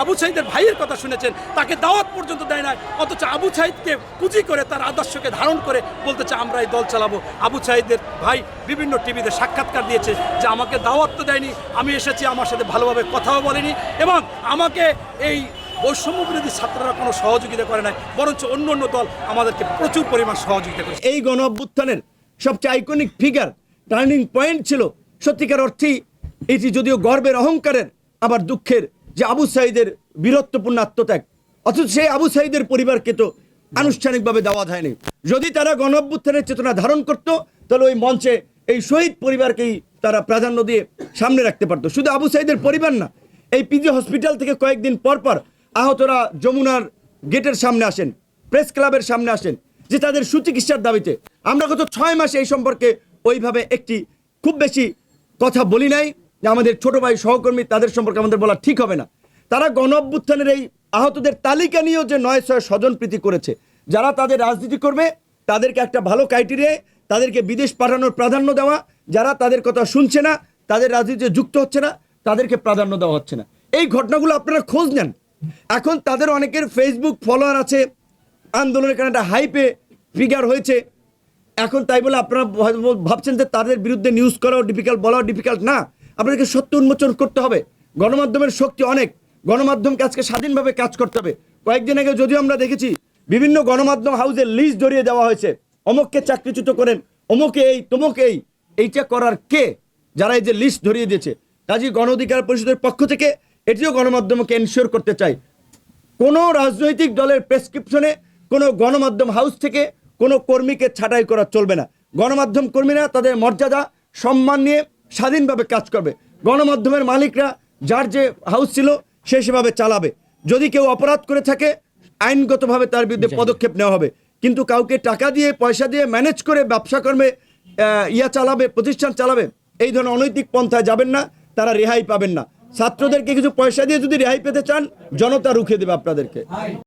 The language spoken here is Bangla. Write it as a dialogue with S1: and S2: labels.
S1: আবু সাইদের ভাইয়ের কথা শুনেছেন, তাকে দাওয়াত পর্যন্ত দেয় না অথচ আবু সাইদকে পুঁজি করে তার আদর্শকে ধারণ করে বলতে চায় আমরা এই দল চালাবো। আবু সাইদের ভাই বিভিন্ন টিভিতে সাক্ষাৎকার দিয়েছে যে, আমাকে দাওয়াত তো দেয়নি, আমি এসেছি, আমার সাথে ভালোভাবে কথাও বলেনি এবং আমাকে এই বৈষম্য বিরোধী ছাত্ররা কোনো সহযোগিতা করে নাই, বরঞ্চ অন্য অন্য দল আমাদেরকে প্রচুর পরিমাণ সহযোগিতা করে
S2: এই গণ অভ্যুত্থানের সবচেয়ে আইকনিক ফিগার টার্নিং পয়েন্ট ছিল সত্যিকার অর্থেই, এটি যদিও গর্বের, অহংকারের, আবার দুঃখের যে আবু সাইদের বীরত্বপূর্ণ আত্মত্যাগ। অথচ সেই আবু সাইদের পরিবারকে তো আনুষ্ঠানিকভাবে দেওয়া হয়নি যদি তারা গণ অভ্যুত্থানের চেতনা ধারণ করত, তাহলে ওই মঞ্চে এই শহীদ পরিবারকেই তারা প্রাধান্য দিয়ে সামনে রাখতে পারতো। শুধু আবু সাইদের পরিবার না, এই পিজি হসপিটাল থেকে কয়েকদিন পর পর আহতরা যমুনার গেটের সামনে আসেন, প্রেস ক্লাবের সামনে আসেন, যে তাদের সুচিকিৎসার দাবিতে। আমরা গত ছয় মাসে এই সম্পর্কে ওইভাবে একটি খুব বেশি কথা বলি নাই। যে আমাদের ছোট ভাই সহকর্মী তাদের সম্পর্কে আমাদের বলা ঠিক হবে না। তারা গণ অভ্যুত্থানের এই আহতদের তালিকা নিয়েও যে নয় ছয় স্বজন প্রীতি করেছে, যারা তাদের রাজনীতি করবে, তাদেরকে একটা ভালো ক্রাইটেরিয়ায় তাদেরকে বিদেশ পাঠানোর প্রাধান্য দেওয়া, যারা তাদের কথা শুনছে না, তাদের রাজনীতিতে যুক্ত হচ্ছে না, তাদেরকে প্রাধান্য দেওয়া হচ্ছে না। এই ঘটনাগুলো আপনারা খোঁজ নেন। এখন তাদের অনেকের ফেসবুক ফলোয়ার আছে, আন্দোলনের কারণে একটা হাইপে ফিগার হয়েছে। এখন তাই বলে আপনারা ভাবছেন যে তাদের বিরুদ্ধে নিউজ করাও ডিফিকাল্ট বলাও ডিফিকাল্ট না। আপনাদেরকে সত্য উন্মোচন করতে হবে। গণমাধ্যমের শক্তি অনেক। গণমাধ্যমকে আজকে স্বাধীনভাবে কাজ করতে হবে। কয়েকদিন আগে যদিও আমরা দেখেছি, বিভিন্ন গণমাধ্যম হাউসের লিস্ট ধরিয়ে দেওয়া হয়েছে। অমুককে চাকরিচ্যুত করেন, অমুকে এই, তমুকে এই। এইটা করার কে? যারা এই যে লিস্ট ধরিয়ে দিয়েছে। কাজী গণ অধিকার পরিষদের পক্ষ থেকে এটিও গণমাধ্যমকে এনশিওর করতে চাই। কোনো রাজনৈতিক দলের প্রেসক্রিপশনে কোনো গণমাধ্যম হাউস থেকে কোনো কর্মীকে ছাঁটাই করা চলবে না। গণমাধ্যম কর্মীরা তাদের মর্যাদা, সম্মান নিয়ে স্বাধীনভাবে কাজ করবে। গণমাধ্যমের মালিকরা যার যে হাউস ছিল সে সেভাবে চালাবে। যদি কেউ অপরাধ করে থাকে আইনগতভাবে তার বিরুদ্ধে পদক্ষেপ নেওয়া হবে। কিন্তু কাউকে টাকা দিয়ে পয়সা দিয়ে ম্যানেজ করে ব্যবসা কর্মে ইয়া চালাবে প্রতিষ্ঠান চালাবে এই ধরনের অনৈতিক পন্থায় যাবেন না তারা রেহাই পাবেন না। ছাত্রদেরকে কিছু পয়সা দিয়ে যদি রেহাই পেতে চান জনতা রুখে দেবে আপনাদেরকে।